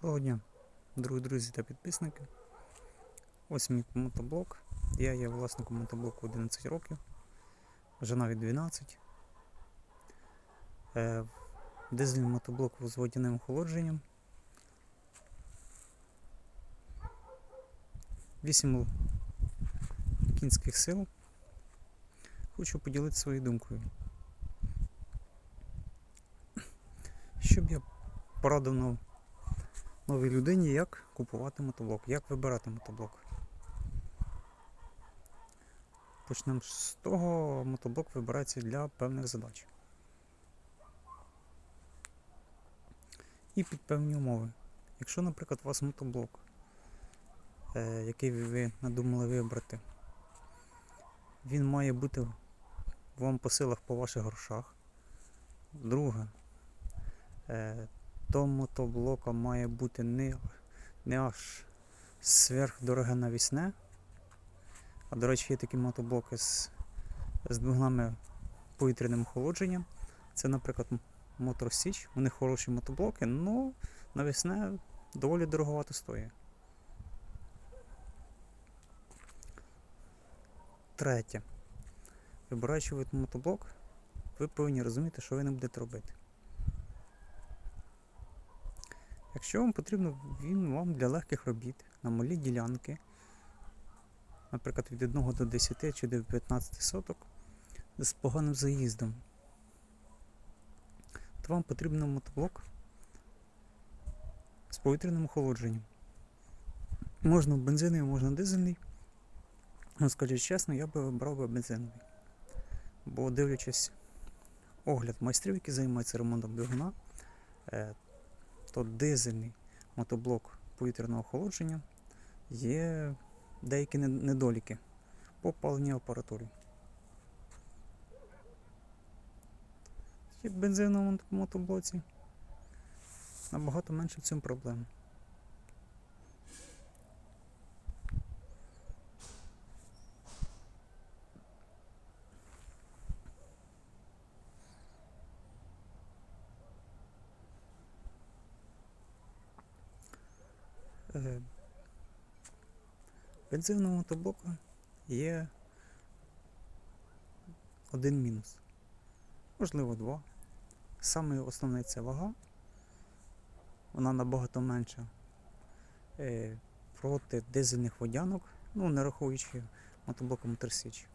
Доброго дня, дорогі друзі та підписники. Ось мій мотоблок. Я є власником мотоблоку 11 років, вже навіть 12. Е, Дизельний мотоблок з водяним охолодженням. 8 кінських сил. Хочу поділитися своєю думкою. Щоб я порадив новій людині, як купувати мотоблок, як вибирати мотоблок. Почнемо з того, мотоблок вибирається для певних задач. І під певні умови. Якщо, наприклад, у вас мотоблок, е, який ви надумали вибрати, він має бути вам по силах по ваших грошах. Друге, е, то мотоблока має бути не, не аж сверхдороге навісне. А до речі, є такі мотоблоки з, з двигунами повітряним охолодженням. Це, наприклад, м- Motor Siege. Вони хороші мотоблоки, але навісне доволі дороговато стоїть. Третє. Вибираючи ви мотоблок, ви повинні розуміти, що ви не будете робити. Якщо вам потрібно, він вам для легких робіт на малі ділянки, наприклад, від 1 до 10 чи до 15 соток з поганим заїздом, то вам потрібен мотоблок з повітряним охолодженням. Можна бензиновий, можна дизельний. Ну, скажу чесно, я би вибрав би бензиновий. Бо дивлячись огляд майстрів, які займаються ремонтом двигуна, е, то дизельний мотоблок повітряного охолодження є деякі недоліки по паленій апаратурі. В бензиновому мотоблоці набагато менше в цьому проблем. Бензинового мотоблока є один мінус. Можливо, два. Саме основне це вага. Вона набагато менша е, проти дизельних водянок, ну не рахуючи мотоблока Моторсіч.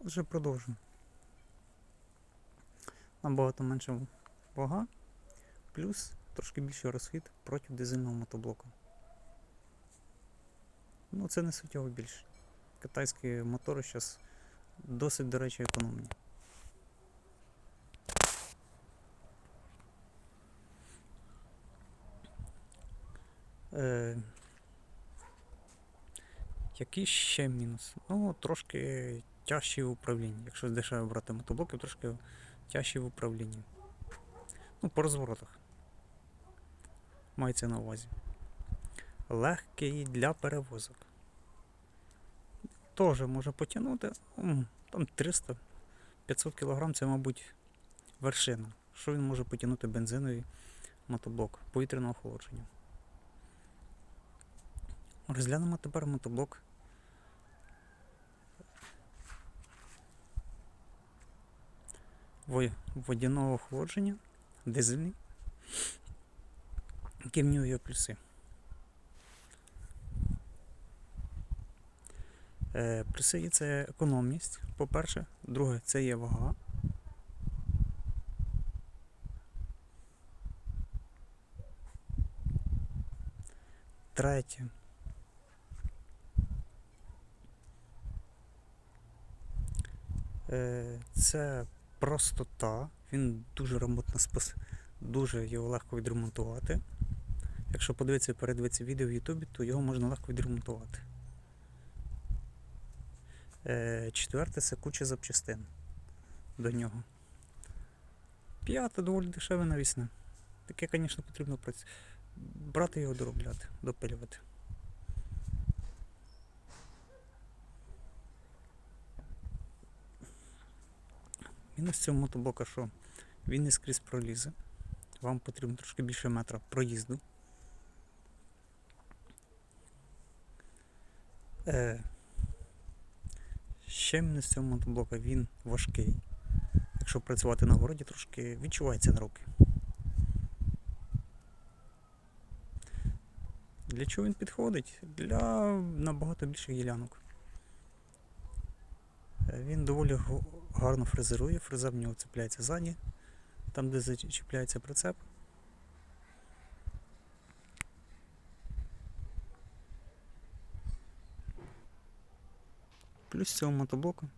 Вже продовжимо. Набагато менша вага, плюс трошки більший розхід проти дизельного мотоблока. Ну це не суттєво більше. Китайські мотори зараз досить, до речі, економні. Е, який ще мінус? Ну, трошки тяжчі в управлінні. Якщо дешево брати мотоблоки, трошки тяжчі в управлінні. Ну, по розворотах. Мається на увазі. Легкий для перевозок. Теж може потягнути. Там 300-500 кг це, мабуть, вершина. Що він може потягнути бензиновий мотоблок повітряного охолодження. Розглянемо тепер мотоблок водяного охолодження, дизельний. Які в нього є плюси. Е, плюси є це економність, по-перше. Друге, це є вага. Третє. Е, це простота. Він дуже ремонтно спос... дуже його легко відремонтувати. Якщо подивитися передивитися відео в Ютубі, то його можна легко відремонтувати. Е, четверте це куча запчастин до нього. П'ята доволі дешеве навісне. Таке, звісно, потрібно брати його доробляти, допилювати. Мінус цього мотоблока, що він не скрізь пролізе. Вам потрібно трошки більше метра проїзду. Е, ще мінус цього мотоблока він важкий. Якщо працювати на городі, трошки відчувається на руки. Для чого він підходить? Для набагато більших ділянок. Е, Він доволі гарно фрезерує, фреза в нього цепляється ззаді, там де зачіпляється прицеп. Плюс цього мотоблоку.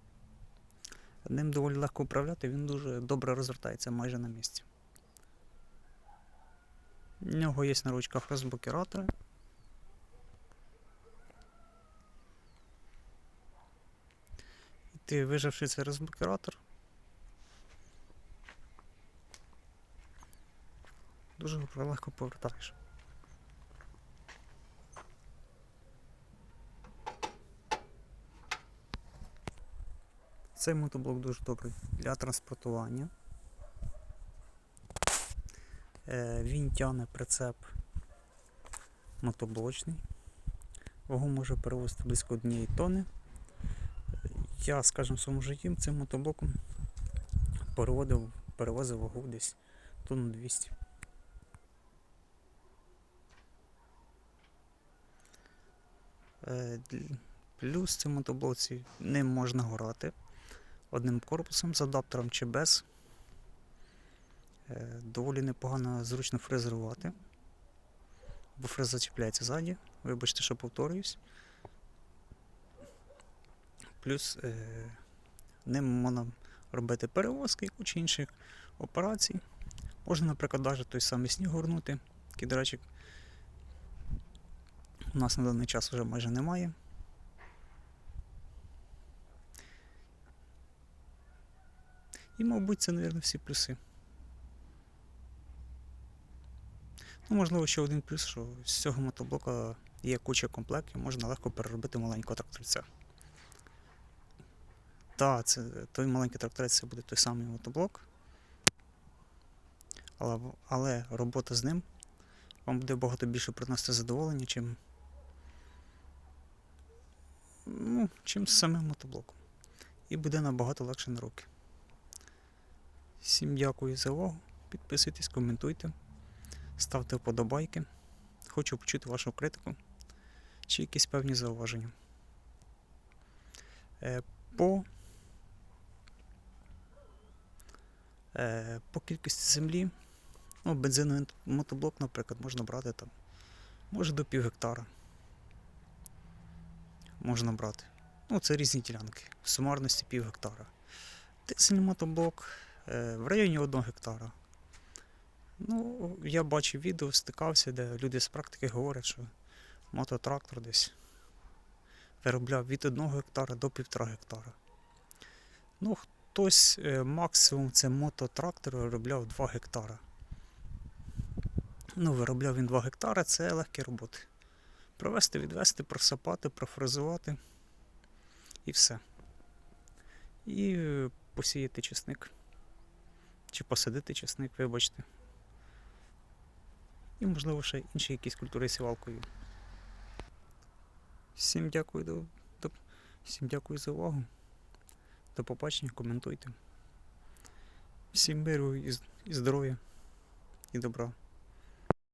Ним доволі легко управляти, він дуже добре розвертається майже на місці. У нього є на ручках розблокіратори. Ти виживши цей розблокіратор. Дуже легко повертаєш. Цей мотоблок дуже добрий для транспортування. Е, Він тягне прицеп мотоблочний. Вагу може перевозити близько однієї тонни. Я, скажімо, в своєму житті цим мотоблоком переводив, перевозив вагу десь тонну 200. Е, Плюс цим мотоблоці ним можна горати одним корпусом з адаптером чи без. Е, Доволі непогано зручно фрезерувати. Бо фрез зачіпляється ззаді. Вибачте, що повторююсь. Плюс е, ним можна робити перевозки і кучу інших операцій. Можна, наприклад, навіть той самий сніг горнути. Який, у нас на даний час вже майже немає. І, мабуть, це, мабуть, всі плюси. Ну, можливо, ще один плюс, що з цього мотоблока є куча комплектів, можна легко переробити маленького тракторця. Так, це той маленький тракторець це буде той самий мотоблок. Але, але робота з ним вам буде багато більше приносити задоволення, чим, ну, чим з самим мотоблоком. І буде набагато легше на руки. Всім дякую за увагу. Підписуйтесь, коментуйте, ставте вподобайки. Хочу почути вашу критику чи якісь певні зауваження. Е, По, е, по кількості землі, ну, бензиновий мотоблок, наприклад, можна брати там, може до пів гектара. Можна брати. Ну, це різні ділянки. В сумарності пів гектара. Дизельний мотоблок е, в районі 1 гектара. Ну, я бачив відео, стикався, де люди з практики говорять, що мототрактор десь виробляв від 1 гектара до 1,5 гектара. Ну, хтось е, максимум це мототрактор виробляв 2 гектара. Ну, виробляв він 2 гектара, це легкі роботи. Провести, відвести, просапати, профрезувати і все. І е, посіяти чесник. Чи посадити чесник, вибачте. І, можливо, ще інші якісь культури сівалкою. Всім дякую, до, всім дякую за увагу. До побачення, коментуйте. Всім миру і, здоров'я і добра.